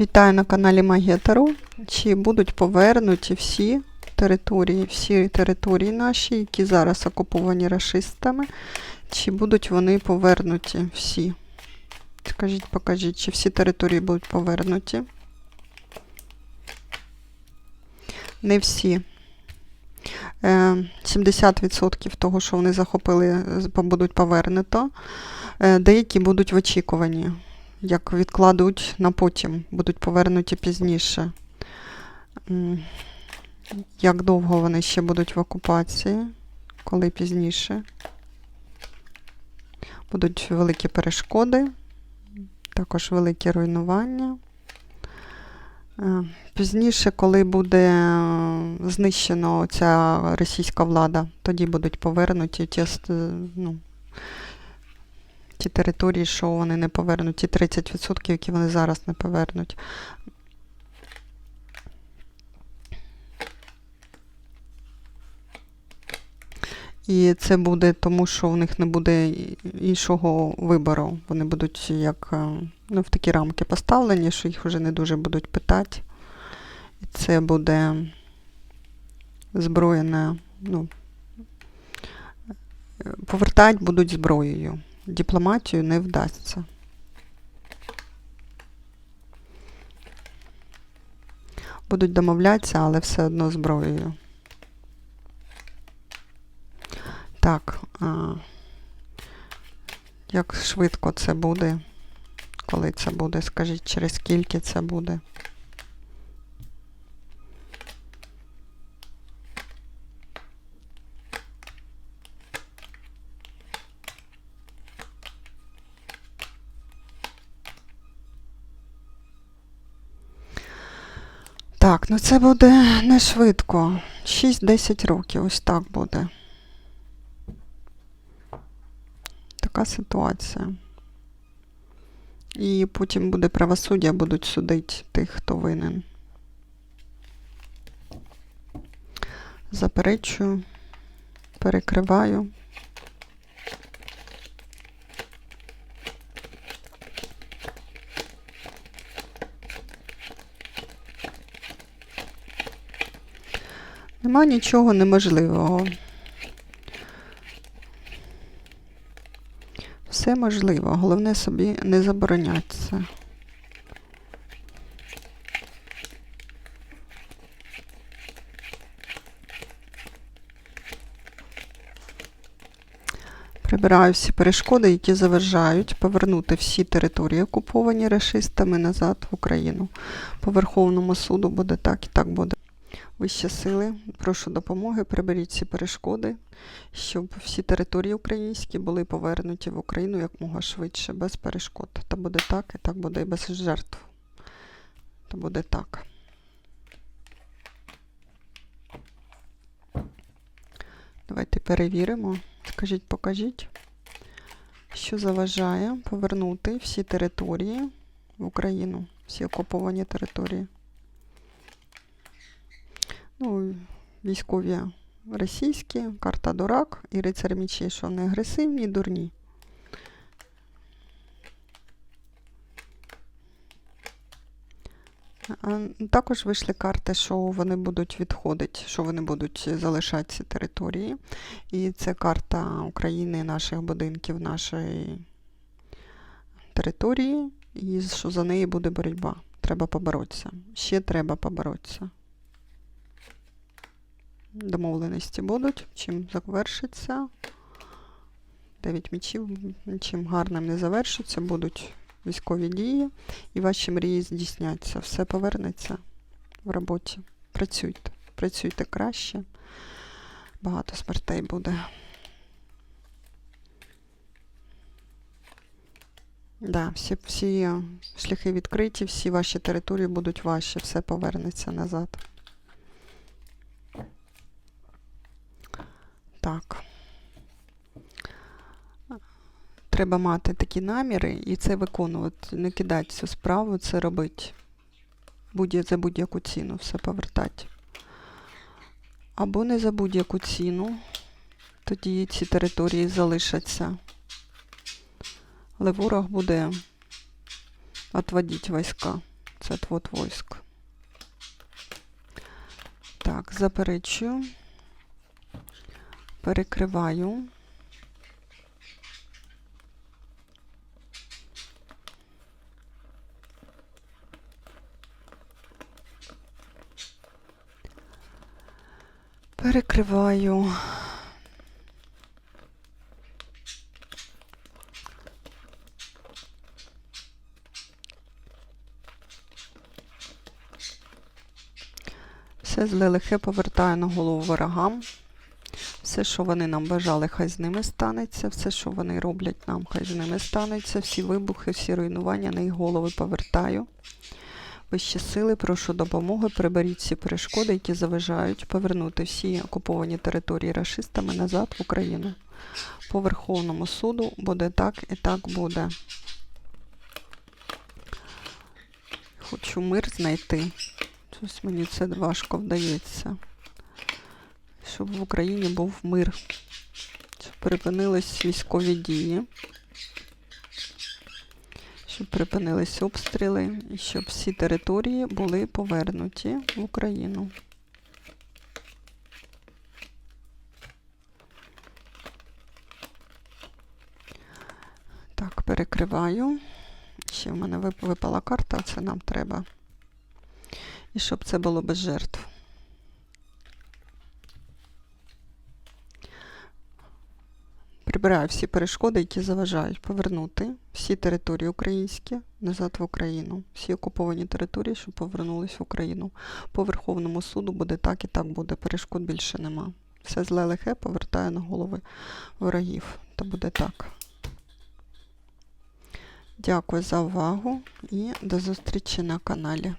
Вітаю на каналі Магетару. Чи будуть повернуті всі території, всі території наші, які зараз окуповані рашистами, чи будуть вони повернуті всі? Скажіть, покажіть, чи всі території будуть повернуті? Не всі. Е, 70% того, що вони захопили, будуть повернуто. Е, Деякі будуть в очікуванні як відкладуть на потім, будуть повернуті пізніше. Як довго вони ще будуть в окупації, коли пізніше. Будуть великі перешкоди, також великі руйнування. Е, Пізніше, коли буде е, знищено ця російська влада, тоді будуть повернуті ті, ст- ну, ті території, що вони не повернуть, ті 30%, які вони зараз не повернуть. І це буде тому, що в них не буде іншого вибору. Вони будуть як е, ну, в такі рамки поставлені, що їх вже не дуже будуть питати. І це буде зброєне, ну, е, повертати будуть зброєю дипломатію не вдасться. Будуть домовлятися, але все одно зброєю. Так, а, як швидко це буде? Коли це буде? Скажіть, через скільки це буде? Так, ну це буде не швидко. 6-10 років, ось так буде. Така ситуація. І потім буде правосуддя, будуть судити тих, хто винен. Заперечую, перекриваю. Нема нічого неможливого. Все можливо, головне собі не заборонять це. Прибираю всі перешкоди, які заважають повернути всі території, окуповані рашистами, назад в Україну. По Верховному суду буде так і так буде. Вищі сили, прошу допомоги, приберіть ці перешкоди, щоб всі території українські були повернуті в Україну якмога швидше, без перешкод. Та буде так, і так буде і без жертв. Та буде так. Давайте перевіримо. Скажіть, покажіть, що заважає повернути всі території в Україну, всі окуповані території. Ну, військові російські, карта Дурак і рицар мечей, що вони агресивні, дурні. Також вийшли карти, що вони будуть відходити, що вони будуть залишати ці території. І це карта України, наших будинків, нашої території, і що за неї буде боротьба. Треба поборотися. Ще треба поборотися. Домовленості будуть, чим завершиться. Дев'ять мічів, нічим гарним не завершиться, будуть військові дії, і ваші мрії здійсняться. Все повернеться в роботі. Працюйте, працюйте краще. Багато смертей буде. Да, всі, всі шляхи відкриті, всі ваші території будуть ваші, все повернеться назад. Так. Треба мати такі наміри і це виконувати, не кидати цю справу, це робити. Будь за будь-яку ціну все повертати. Або не за будь-яку ціну, тоді ці території залишаться. Але ворог буде відводити війська. Це отвод войск. Так, заперечую. Перекриваю. Перекриваю. Все зле лихе повертаю на голову ворогам. Все, що вони нам бажали, хай з ними станеться. Все, що вони роблять нам, хай з ними станеться. Всі вибухи, всі руйнування на їх голови повертаю. Вищі сили, прошу допомоги, приберіть всі перешкоди, які заважають повернути всі окуповані території рашистами назад в Україну. По Верховному суду буде так і так буде. Хочу мир знайти. Щось мені це важко вдається. Щоб в Україні був мир. Щоб припинились військові дії. Щоб припинились обстріли і щоб всі території були повернуті в Україну. Так, перекриваю. Ще в мене випала карта, це нам треба. І щоб це було без жертв. Прибираю всі перешкоди, які заважають повернути всі території українські назад в Україну. Всі окуповані території, щоб повернулись в Україну. По Верховному суду буде так і так буде. Перешкод більше нема. Все зле лихе повертає на голови ворогів. Та буде так. Дякую за увагу і до зустрічі на каналі.